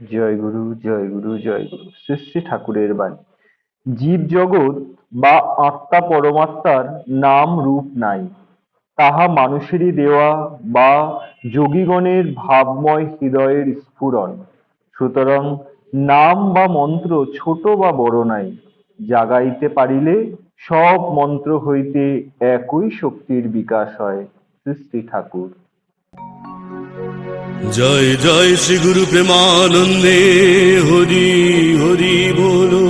জয় গুরু জয় গুরু জয় গুরু। শ্রী শ্রী ঠাকুরের বাণী। জীব জগৎ বা আত্মা পরমাত্মার নাম রূপ নাই। তাহা মানুষেরই দেওয়া বা যোগীগণের ভাবময় হৃদয়ের স্ফুরণ। সুতরাং নাম বা মন্ত্র ছোট বা বড় নাই। জাগাইতে পারিলে সব মন্ত্র হইতে একই শক্তির বিকাশ হয় শ্রী ঠাকুর। জয় জয় শ্রী গুরু প্রেমানন্দে হরি হরি বলো।